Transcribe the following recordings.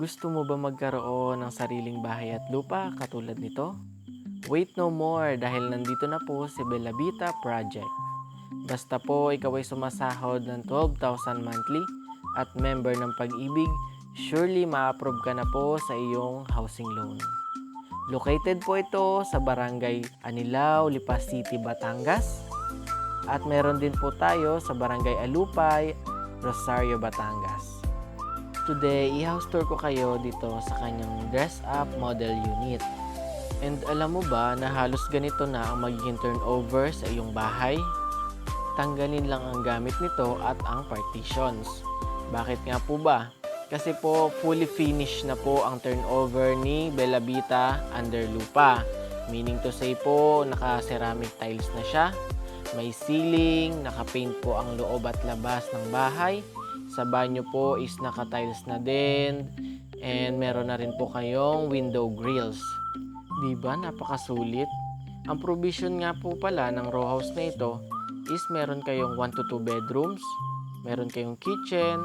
Gusto mo ba magkaroon ng sariling bahay at lupa katulad nito? Wait no more dahil nandito na po si Bellavita Project. Basta po ikaw ay sumasahod ng 12,000 monthly at member ng pag-ibig, surely ma-approve ka na po sa iyong housing loan. Located po ito sa Barangay Anilao, Lipas City, Batangas. At meron din po tayo sa Barangay Alupay, Rosario, Batangas. Today, i-house tour ko kayo dito sa kanyang dress-up model unit. And alam mo ba na halos ganito na ang magiging turnover sa iyong bahay? Tanggalin lang ang gamit nito at ang partitions. Bakit nga po ba? Kasi po fully finished na po ang turnover ni Bellavita under lupa. Meaning to say po, naka-ceramic tiles na siya. May ceiling, naka-paint po ang loob at labas ng bahay. Sa banyo po is naka-tiles na din. And meron na rin po kayong window grills. Di ba napakasulit? Ang provision nga po pala ng row house na ito is meron kayong 1 to 2 bedrooms, meron kayong kitchen,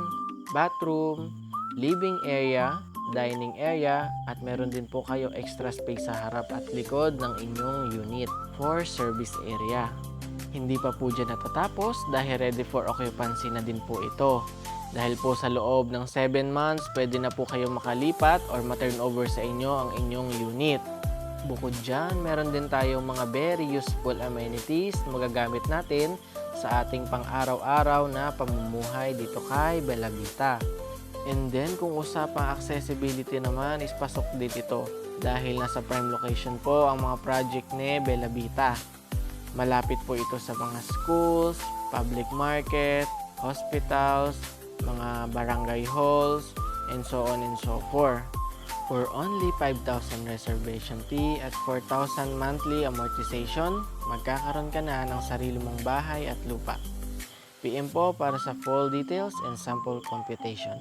bathroom, living area, dining area, at meron din po kayo extra space sa harap at likod ng inyong unit for service area. Hindi pa po dyan natatapos dahil ready for occupancy na din po ito. Dahil po sa loob ng 7 months, pwede na po kayo makalipat or ma-turnover sa inyo ang inyong unit. Bukod dyan, meron din tayong mga very useful amenities na magagamit natin sa ating pang-araw-araw na pamumuhay dito kay Bellavita. And then, kung usapang accessibility naman, is pasok din ito dahil nasa prime location po ang mga project ni Bellavita. Malapit po ito sa mga schools, public market, hospitals, mga barangay halls, and so on and so forth. For only 5,000 reservation fee at 4,000 monthly amortization, magkakaroon ka na ng sarili mong bahay at lupa. PM po para sa full details and sample computation.